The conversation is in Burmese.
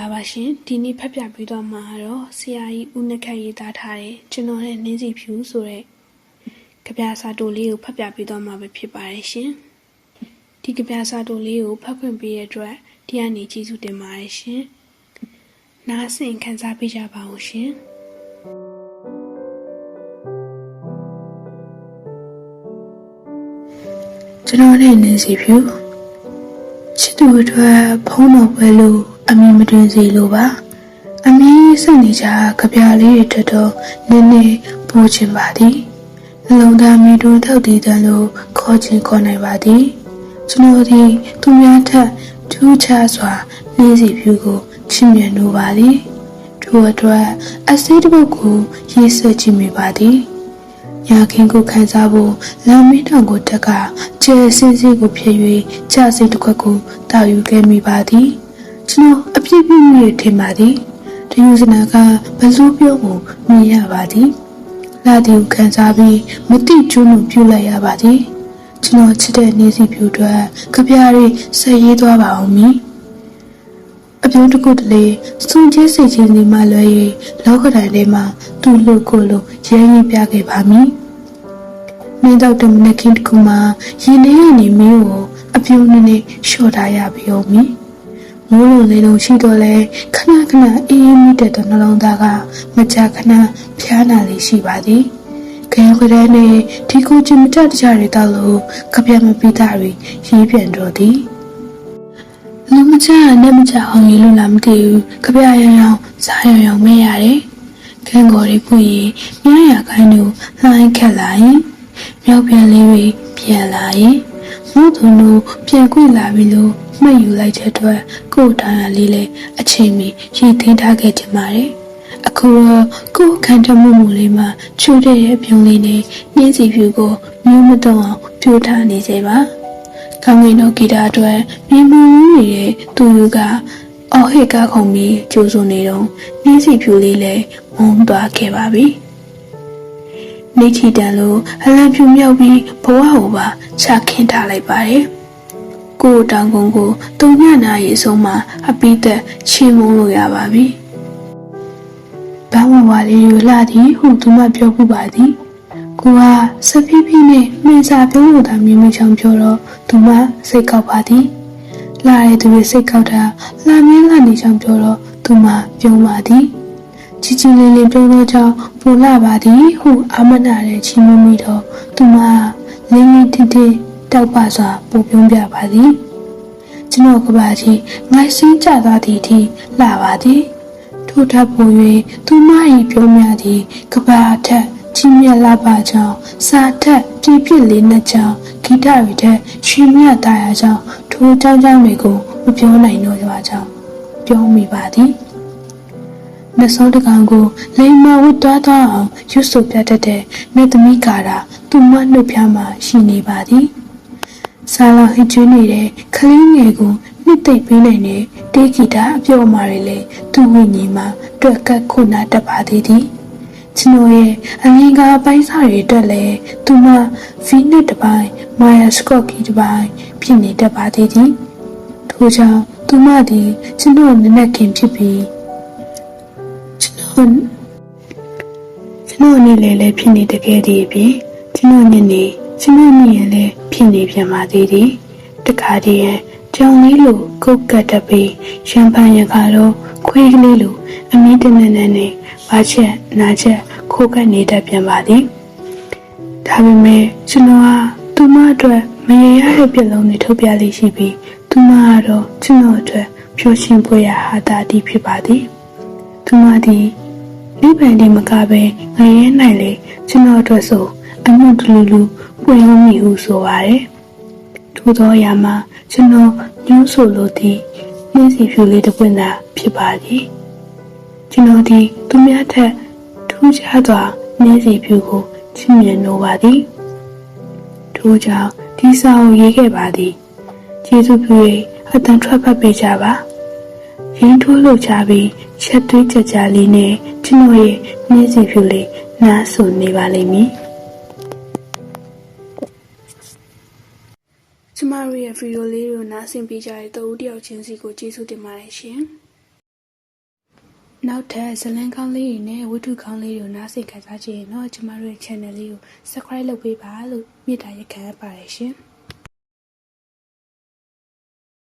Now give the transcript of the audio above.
လာပါရှင်ဒီနေ့ဖတ်ပြပေးတော့မှာတော့ဆရာကြီးဦးနှက်ခတ်ရေးသားထားတဲ့ကျွန်တော်နဲ့နင်းစီဖြူဆိုတဲ့ကြပြစာတိုလေးကိုဖတ်ပြပေးတော့မှာပဲဖြစ်ပါတယ်ရှင်ဒီကြပြစာတိုလေးကိုဖတ်ခွင့်ပေးရတဲ့အတွက်ဒီကနေကျေးဇူးတင်ပါတယ်ရှင်နားဆင်ခံစားပေးကြပါဦးရှင်ကျွန်တော်နဲ့နင်းစီဖြူချစ်သူအတွက်ဖုံးတော်ပွဲလို့ အမည်မတွင်စီလို့ပါအမည်စိတ်နေကြကြပြလေးတွေတက်တော့နည်းနည်းပို့ချင်ပါသည်နှလုံးသားမီတွန်းထောက်တည်တယ်လို့ခေါ်ချင်ခေါ်နိုင်ပါသည်ကျွန်တော်ဒီသူများထက်ထူးခြားစွာနေစီဖြူကိုချစ်မြတ်လိုပါသည်ထို့အတွက်အစိတ်တစ်ပုတ်ကိုရေးဆွဲကြည့်မိပါသည်ညာခင်ကိုခံစားဖို့လမ်းမင်းတောင်ကိုတက်ကကျဲစင်းစင်းကိုဖြစ်၍ကြစိတ်တစ်ခွက်ကိုတောက်ယူခဲ့မိပါသည် ကျွန်တော်အပြည့်ပြည့်ရထင်ပါသည်တယူစနာကဘလို့ပြောမှုမြင်ရပါသည်လာသည်ကိုခံစားပြီးမတိကျွန်းလို့ပြုလိုက်ရပါသည်ကျွန်တော်ချစ်တဲ့နေစီဖြူတွေကြပြားလေးဆက်ရေးသွားပါအောင်မီအပြုံးတစ်ခုတလေစွန်ကျဲစိတ်ချင်းဒီမှလွယ်၍လောကတိုင်းထဲမှာသူ့လူကိုလိုရဲရင်ပြခဲ့ပါမည်မင်းတော့တမနက်ခင်းတစ်ခုမှာရင်ထဲကနေမင်းကိုအပြုံးနဲ့ရှော့ထားရပြီအောင် မီမိုးလိုလေးလုံးရှိတော့လဲခဏခဏအေးအေးမိတဲ့နှလုံးသားကမကြခဏဖျားနာလေးရှိပါသည်ခဲခွဲနဲ့ဒီကိုချင်မတတ်ကြရတော့လို့ကြပြမပိတာတွေရေးပြန်တော့သည်လူမချနဲ့မချအောင်ရေးလို့လားမသိဘူးကြပြရရောင်စားရရောင်မဲရတယ်ခန်းကိုယ်တွေပူရင်မြားရခိုင်းတို့လှိုင်းခက်လာရင်မြောက်ပြန်လေးတွေပြန်လာရင်မို့သူတို့ပြန်ခွေလာပြီလို့ မှတ်ယူလိုက်တဲ့အတွက်ကိုယ်တရားလေးလည်းအချိန်မီရည်သိမ်းထားခဲ့ကြပါတယ်အခုတော့ကိုယ်ခံတမှုမူလေးမှာချိုးတဲ့အပြုံးလေးနဲ့နှင်းစီဖြူကိုမျိုးမတော့အောင်ပြိုးထားနေစေပါကောင်းကင်တို့ဂီတာအတွက်မြေမူးနေတဲ့သူယူကအော်ဟစ်ကားခုံပြီးကြိုးစုံနေတော့နှင်းစီဖြူလေးလည်းမုန်းသွားခဲ့ပါပြီနေချီတန်လို့အလံဖြူမြောက်ပြီးဘဝဟိုပါချခင်းထားလိုက်ပါတယ် ကိုတောင်ကုန်ကိုတုံညနာရီအဆုံးမှာအပိသက်ချီးမုန်းလို့ရပါပြီ။ဘာမှဝါလေးယူလာသည်ဟုသူမပြောပူပါသည်။ကိုကစပီးပီးနဲ့မင်းစာပြောလို့သာမြင်မိချောင်ပြောတော့သူမစိတ်ကောက်ပါသည်။လာတဲ့သူရဲ့စိတ်ကောက်တာလာမင်းလာနေချောင်ပြောတော့သူမပြုံးပါသည်။ချီချီလေးလေးပြောတော့ကြောင့်ပူလာပါသည်ဟုအာမနာတဲ့ချီးမွမ်းမိတော့သူမလင်းလင်းတစ်တစ် တောက်ပါစွာပူပြုံးပြပါသည်ကျွန်တော်ကဘာကြီးငိုင်းစင်းကြသွားသည့်အထိလာပါသည်ထို့ထပ်ပို၍သူမ၏ပြောမြသည်ကဘာထက်ချင်းမြတ်လာပါကြောင်းစာထက်ပြည့်ပြည့်လေးနဲ့ကြောင်းဂီတတွေထက်ရှင်မြတ်သားရကြောင်းထိုးကြောင်းကြောင်းတွေကိုမပြောနိုင်တော့ကြပါကြောင်းပြောမိပါသည်နှဆုံးတကောင်ကိုလိမ်မဝတ်သွားသွားအောင်ရွတ်ဆိုပြတတ်တဲ့မြတ်သမီးကာတာသူမနှုတ်ဖျားမှာရှိနေပါသည် ဆာလောင်ဟစ်ကျွေးနေတဲ့ခလင်းငယ်ကိုနှစ်သိမ့်ပေးနိုင်တဲ့တေးဂီတာအပြော့အမာတွေလည်းသူ့ဝိညာဉ်မှာတွက်ကတ်ခုနာတတ်ပါသေးသည်ကျွန်တော်ရဲ့အလင်းကားပိုင်းစားတွေအတွက်လည်းသူမဗီနက်တစ်ပိုင်းမာယာစကော့ကီတစ်ပိုင်းဖြစ်နေတတ်ပါသေးသည်ထို့ကြောင့်သူမသည်ကျွန်တော်နက်နက်ခင်ဖြစ်ပြီးကျွန်တော်ကျွန်တော်နေ့လည်းလည်းဖြစ်နေတကယ်တည်းပြင်ကျွန်တော်ညနေ ကျွန်တော်မြင်လည်းဖြစ်နေပြန်ပါသေးတယ်တခါတည်းရဲ့ကြောင်လေးလိုကုတ်ကတ်တပြီးရံပန်ရခါတော့ခွေးကလေးလိုအမီးတနက်နဲ့နဲ့ဘာချက်နာချက်ခိုးကတ်နေတတ်ပြန်ပါသည်ဒါပေမဲ့ကျွန်တော်ဟာသူမအတွက်မရရတဲ့ပြလုံးတွေထုတ်ပြလေးရှိပြီးသူမကတော့ကျွန်တော်အတွက်ဖြိုးရှင်ပွေရဟာတာတီဖြစ်ပါသည်သူမသည်လိပန်ဒီမကပဲငရဲနိုင်လေကျွန်တော်အတွက်ဆို အမှုတလူလူပွင့်ဟုမိဟုဆိုပါတယ်ထို့သောအရာမှာကျွန်တော်ညှိုးဆိုလိုသည့်နှင်းစီဖြူလေးတစ်ပွင့်သာဖြစ်ပါသည်ကျွန်တော်ဒီသူများထက်ထူးခြားစွာနှင်းစီဖြူကိုချစ်မြတ်လိုပါသည်ထို့ကြောင့်ဒီစာကိုရေးခဲ့ပါသည်ကျေးဇူးပြု၍အတန်ထွက်ဖတ်ပေးကြပါရင်းထိုးလို့ချပြီးချက်သွေးကြကြလေးနဲ့ကျွန်တော်ရဲ့နှင်းစီဖြူလေးနားဆိုနေပါလိမ့်မည် ကျမတို့ရဲ့ဗီဒီယိုလေးကိုနားဆင်ပေးကြတဲ့တဦးတယောက်ချင်းစီကိုကျေးဇူးတင်ပါတယ်ရှင်။နောက်ထပ်ဇတ်လန်းကောင်းလေးတွေနဲ့ဝတ္ထုကောင်းလေးတွေကိုနားဆင်ခံစားကြည့်ရင်တော့ကျမတို့ရဲ့ channel လေးကို subscribe လုပ်ပေးပါလို့မေတ္တာရက်ခံအပ်ပါတယ်ရှင်။